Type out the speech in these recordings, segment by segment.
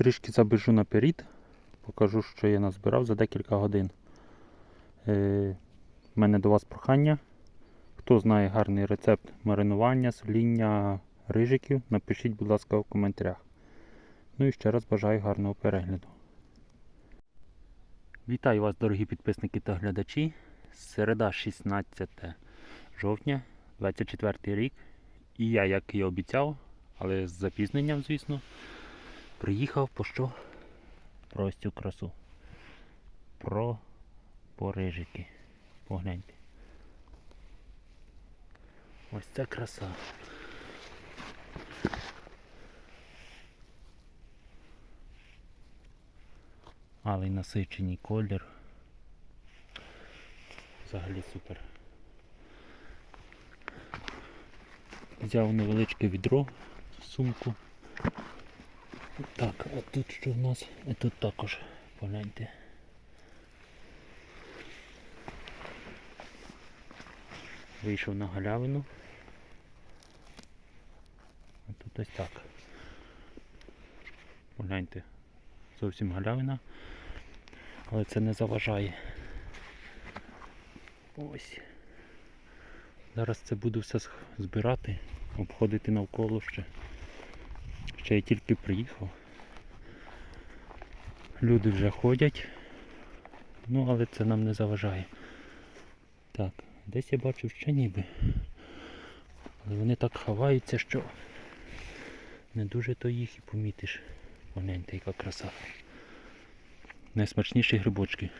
Трішки забіжу наперед, покажу, що я назбирав за декілька годин. Е, У мене до вас прохання. Хто знає гарний рецепт маринування, соління рижиків, напишіть, будь ласка, в коментарях. Ну і ще раз бажаю гарного перегляду. Вітаю вас, дорогі підписники та глядачі. Середа 16 жовтня, 24 рік. І я, як і обіцяв, але з запізненням, звісно, приїхав по що? Про ось цю красу. Про порижики. Погляньте. Ось ця краса. Але насичений колір. Взагалі супер. Взяв невеличке відро, сумку. Так, а тут що в нас? І тут також погляньте. Вийшов на галявину. А тут ось так. Погляньте. Зовсім галявина. Але це не заважає. Ось. Зараз це буду все збирати, обходити навколо ще. Ще я тільки приїхав. Люди вже ходять. Ну, але це нам не заважає. Так, десь я бачив ще ніби. Але вони так ховаються, що не дуже то їх і помітиш. Погляньте, яка краса. Найсмачніші грибочки.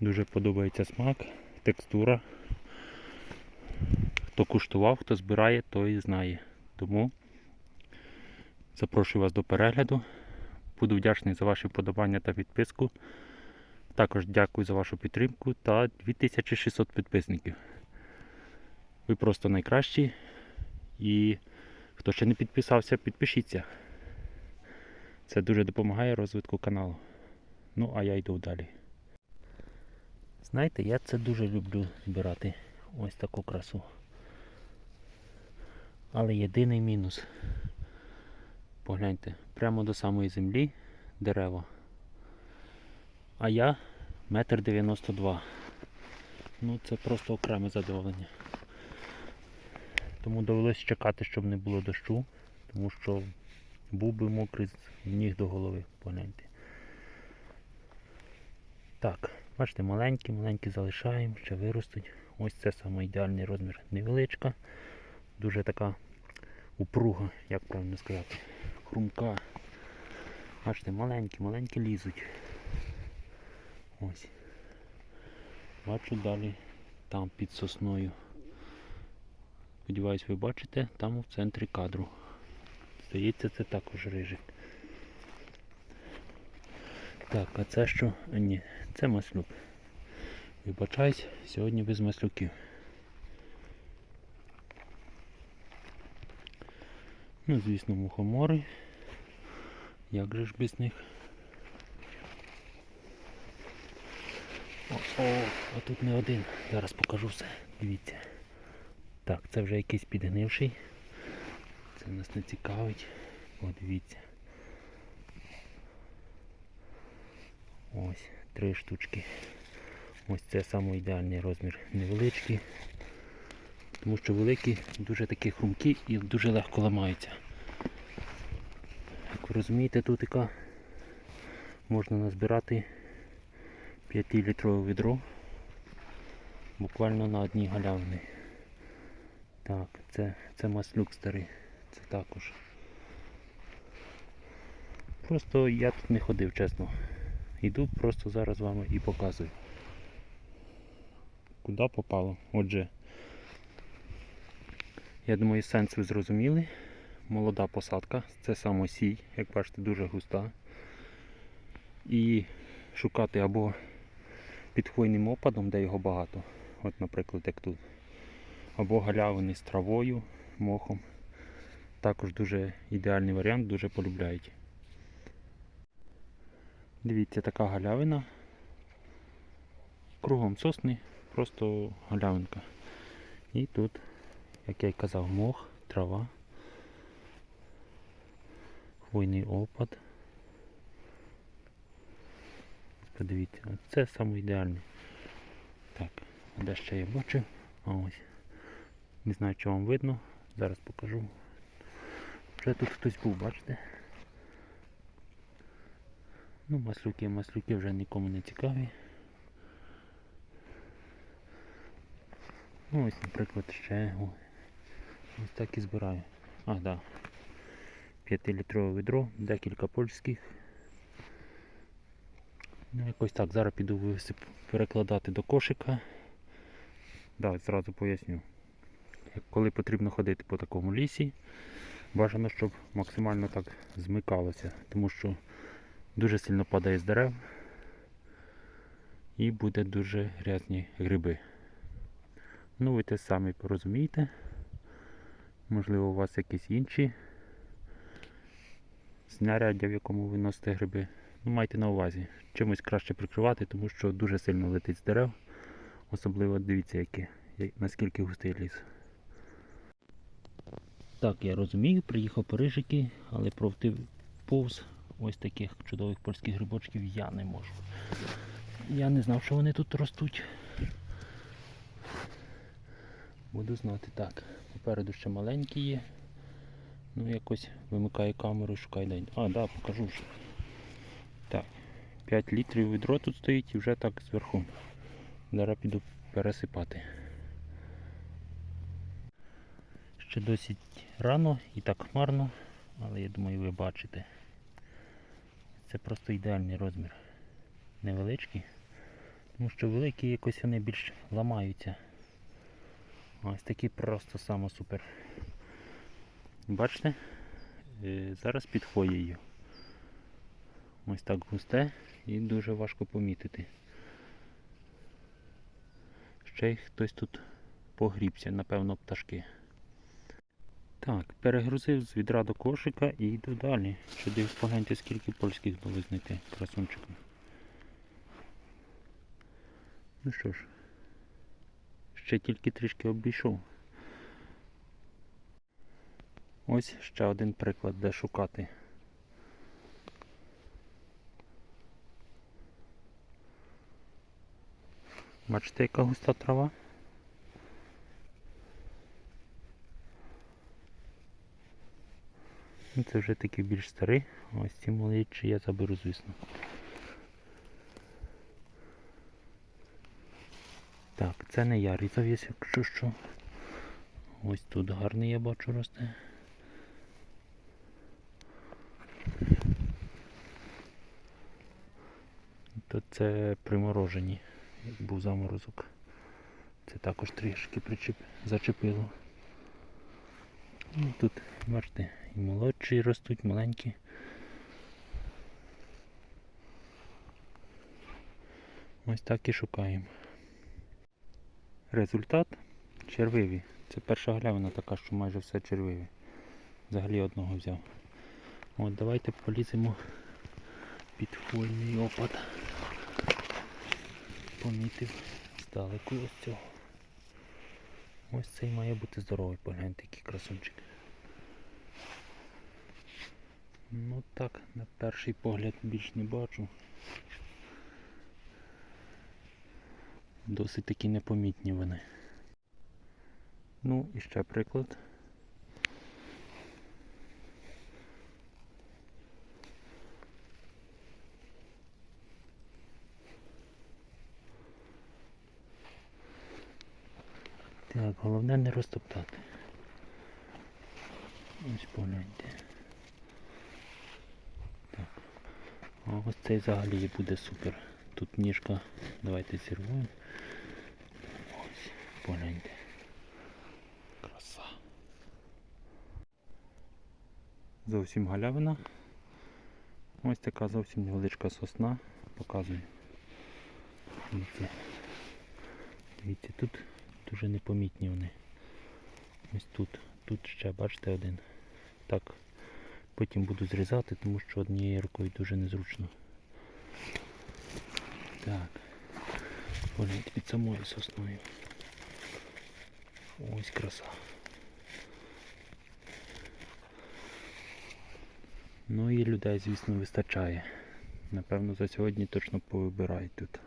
Дуже подобається смак, текстура. Хто куштував, хто збирає, той знає. Тому запрошую вас до перегляду. Буду вдячний за ваші вподобання та підписку. Також дякую за вашу підтримку та 2600 підписників. Ви просто найкращі. І хто ще не підписався, підпишіться. Це дуже допомагає розвитку каналу. Ну, а я йду далі. Знаєте, я це дуже люблю збирати ось таку красу. Але єдиний мінус. Погляньте, прямо до самої землі дерева. А я метр дев'яносто два. Ну це просто окреме задоволення. Тому довелося чекати, щоб не було дощу, тому що був би мокрий з ніг до голови, погляньте. Так, бачите, маленькі, маленькі залишаємо, ще виростуть. Ось це саме ідеальний розмір. Невеличка, дуже така упруга, як правильно сказати, хрумка. Бачите, маленькі, маленькі лізуть. Ось. Бачу далі там під сосною. Сподіваюсь, ви бачите, там в центрі кадру. Здається, це також рижик. Так, а це що? А, ні, це маслюк. Вибачаюсь, сьогодні без маслюків. Ну, звісно, мухомори. Як же ж без них? О, о, а тут не один. Зараз покажу все. Дивіться. Так, це вже якийсь підгнивший. Це нас не цікавить. Подивіться. Ось, три штучки. Ось це самий ідеальний розмір. Невеличкі. Тому що великі дуже такі хрумкі і дуже легко ламаються. Як ви розумієте, тут можна назбирати 5-літрове відро буквально на одній галявині. Так, це, це маслюк старий, це також. Просто я тут не ходив, чесно. Йду просто зараз вами і показую. Куди попало? Отже, я думаю, сенс ви зрозуміли. Молода посадка, це самосій, як бачите, дуже густа. І шукати або під хвойним опадом, де його багато, от, наприклад, як тут, або галявини з травою, мохом. Також дуже ідеальний варіант, дуже полюбляють. Дивіться, така галявина. Кругом сосни, просто галявинка. І тут, як я й казав, мох, трава. хвойний опад. Подивіться, це саме ідеальне. Так, де ще я бачив? Ось. Не знаю, чи вам видно. Зараз покажу. Вже тут хтось був, бачите? Ну, маслюки, маслюки вже нікому не цікаві. Ну ось, наприклад, ще ось так і збираю. А. Да. 5-літрове відро, декілька польських. Ну, якось так, зараз піду висип перекладати до кошика. Да, зразу поясню. Коли потрібно ходити по такому лісі, бажано, щоб максимально так змикалося, тому що дуже сильно падає з дерев і буде дуже грязні гриби. Ну, ви те самі порозумієте. Можливо, у вас якісь інші знаряддя, в якому ви носите гриби. Ну, майте на увазі. Чимось краще прикривати, тому що дуже сильно летить з дерев. Особливо дивіться, яке, я- наскільки густий ліс. Так, я розумію, приїхав по рижики, але провти повз ось таких чудових польських грибочків я не можу. Я не знав, що вони тут ростуть. Буду знати. Так, попереду ще маленькі є. Ну якось вимикаю камеру шукаю день. А, да, покажу вже. Так, 5 літрів відро тут стоїть і вже так зверху. Зараз піду пересипати. Ще досить рано і так хмарно, але я думаю ви бачите. Це просто ідеальний розмір. Невеличкий. Тому що великі якось вони більш ламаються. Ось такі просто само супер. Бачите? Е, Зараз під хвоєю. Ось так густе і дуже важко помітити. Ще й хтось тут погрібся, напевно, пташки. Так, перегрузив з відра до кошика і йду далі. Дивись, погляньте, скільки польських було знайти красунчиком. Ну що ж, ще тільки трішки обійшов. Ось ще один приклад, де шукати. Бачите, яка густа трава? Ну, Це вже такі більш старі. Ось ці молодші я заберу, звісно. Так, це не я різав, якщо що. Ось тут гарний я бачу росте. То це приморожені, як був заморозок. Це також трішки причеп... зачепило. Ну, тут, бачите, і молодші ростуть, маленькі. Ось так і шукаємо. Результат червиві. Це перша галявина така, що майже все червиві. Взагалі одного взяв. От давайте поліземо під хвойний опад. Помітив здалеку ось цього. Ось цей має бути здоровий, погляньте, який красунчик. Ну так, на перший погляд більш не бачу. Досить таки непомітні вони. Ну і ще приклад. Так, головне не розтоптати. Ось погляньте. Так. А ось цей взагалі буде супер. Тут ніжка. Давайте зірвемо. Ось, погляньте. Краса. Зовсім галявина. Ось така зовсім невеличка сосна. Показую. Дивіться. Дивіться, тут дуже непомітні вони. Ось тут. Тут ще, бачите, один. Так. Потім буду зрізати, тому що однією рукою дуже незручно. Так. Погляньте під самою сосною. Ось краса. Ну і людей, звісно, вистачає. Напевно, за сьогодні точно повибирають тут.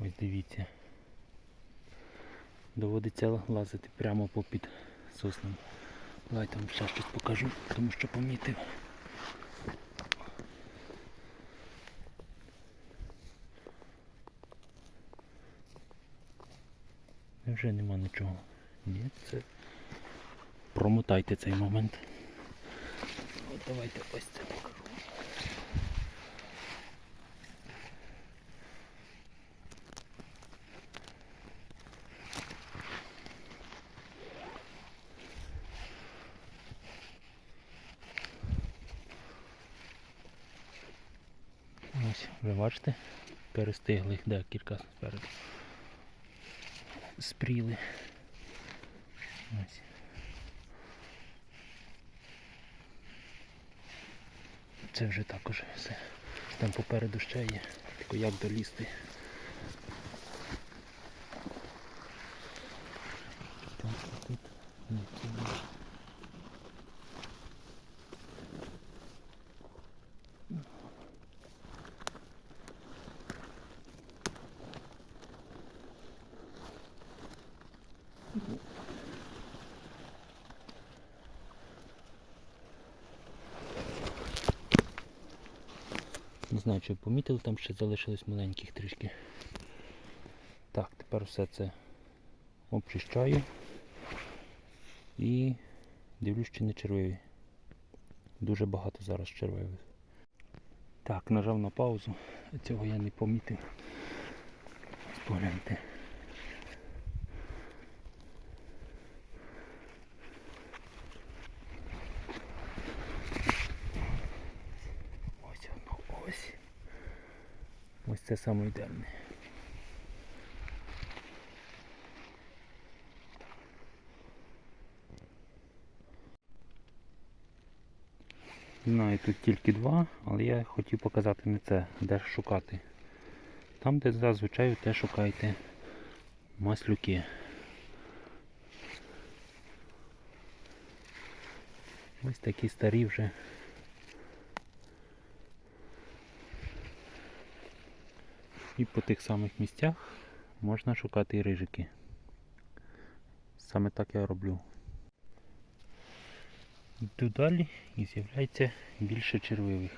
Ось дивіться. Доводиться лазити прямо попід соснами. Давайте вам ще щось покажу, тому що помітив. Вже нема нічого. Ні, це. Промотайте цей момент. От давайте ось це покажу. Ось, ви бачите, перестигли декілька спереду. Спріли. Ось. Це вже також все. Там попереду ще є. Тільки як долізти. Не знаю, чи ви помітили, там ще залишилось маленьких трішки. Так, тепер все це обчищаю і дивлюсь, чи не червиві. Дуже багато зараз червивих. Так, нажав на паузу, цього я не помітив. Погляньте. Ось воно, ось. Ось це саме ідеальне. Знаю, тут тільки два, але я хотів показати не це, де шукати. Там, де зазвичай те шукаєте маслюки. Ось такі старі вже. І по тих самих місцях можна шукати і рижики. Саме так я роблю. Йду далі і з'являється більше червивих.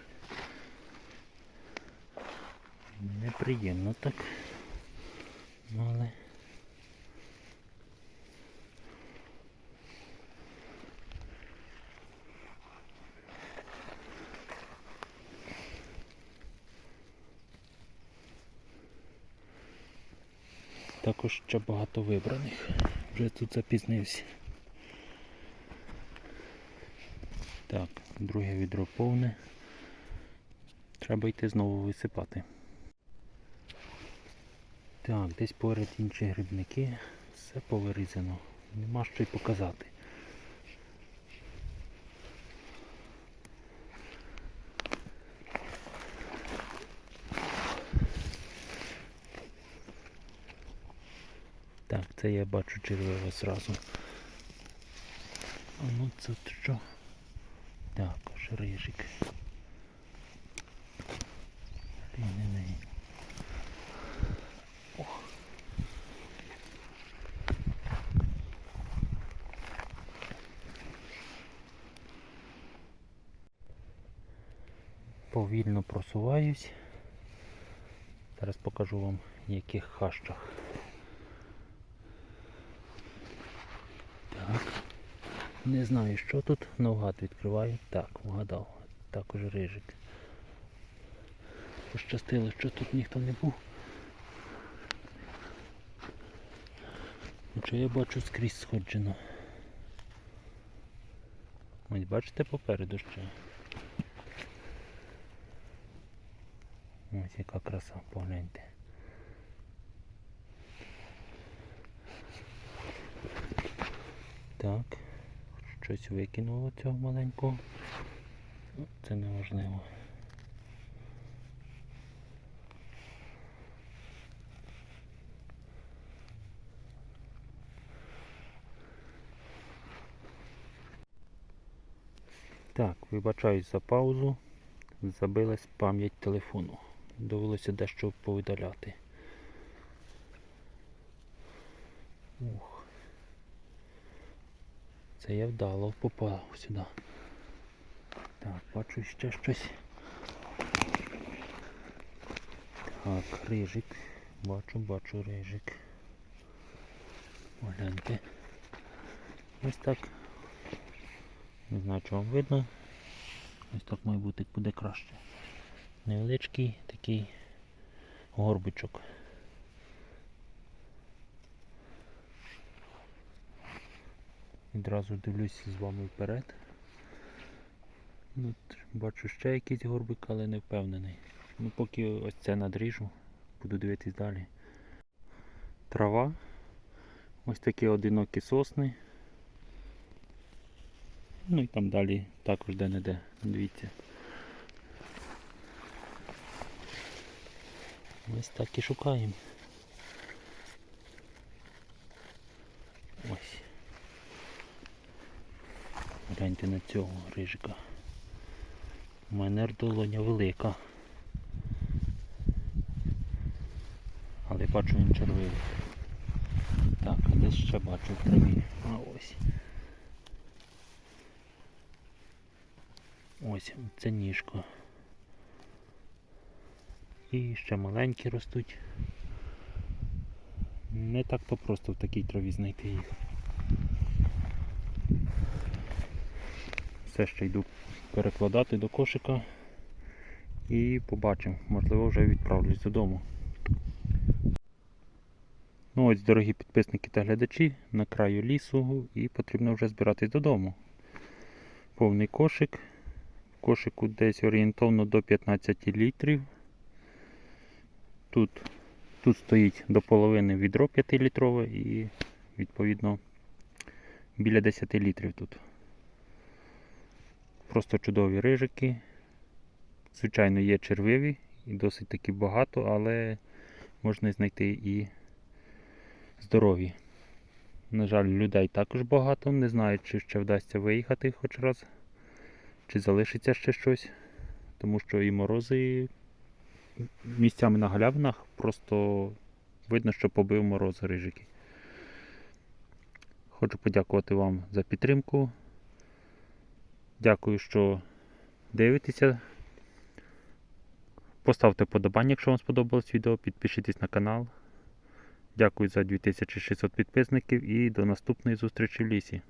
Неприємно так. Ну, Але також ще багато вибраних. Вже тут запізнився. Так, друге відро повне. Треба йти знову висипати. Так, десь поряд інші грибники. Все повирізано. Нема що й показати. Це я бачу червиво зразу. А ну це що? Також рижик. Рівнений. Ох. Повільно просуваюсь. Зараз покажу вам в яких хащах. Не знаю, що тут. Навгад відкриваю. Так, вгадав. Також рижик. Пощастило, що тут ніхто не був. Хоча я бачу скрізь сходжено. Ось бачите попереду ще. Ось яка краса, погляньте. Так, щось викинуло цього маленького. Ну, Це не важливо. Так, вибачаюсь за паузу. Забилась пам'ять телефону. Довелося дещо повидаляти. Ух. Це я вдало попав сюди. Так, бачу ще щось. Так, рижик. Бачу, бачу рижик. Погляньте. Ось так. Не знаю, чи вам видно. Ось так має бути, буде краще. Невеличкий такий горбичок. Відразу дивлюся з вами вперед. Тут бачу ще якийсь горбик, але не впевнений. Ну поки ось це надріжу, буду дивитись далі. Трава. Ось такі одинокі сосни. Ну і там далі також де-не-де. Дивіться. Ось так і шукаємо. Ось. Гляньте на цього рижика. У мене долоня велика. Але бачу він червивий. Так, а десь ще бачу в траві. А ось. Ось, це ніжко. І ще маленькі ростуть. Не так то просто в такій траві знайти їх. Все ще йду перекладати до кошика і побачимо, можливо вже відправлюсь додому. Ну ось, дорогі підписники та глядачі, на краю лісу і потрібно вже збиратись додому. Повний кошик. Кошику десь орієнтовно до 15 літрів. Тут, тут стоїть до половини відро 5-літрове і відповідно біля 10 літрів тут. Просто чудові рижики. Звичайно, є червиві і досить таки багато, але можна знайти і здорові. На жаль, людей також багато. Не знаю, чи ще вдасться виїхати хоч раз, чи залишиться ще щось. Тому що і морози місцями на галявинах просто видно, що побив мороз рижики. Хочу подякувати вам за підтримку. Дякую, що дивитеся. Поставте подобання, якщо вам сподобалось відео, підпишіться на канал. Дякую за 2600 підписників і до наступної зустрічі в лісі.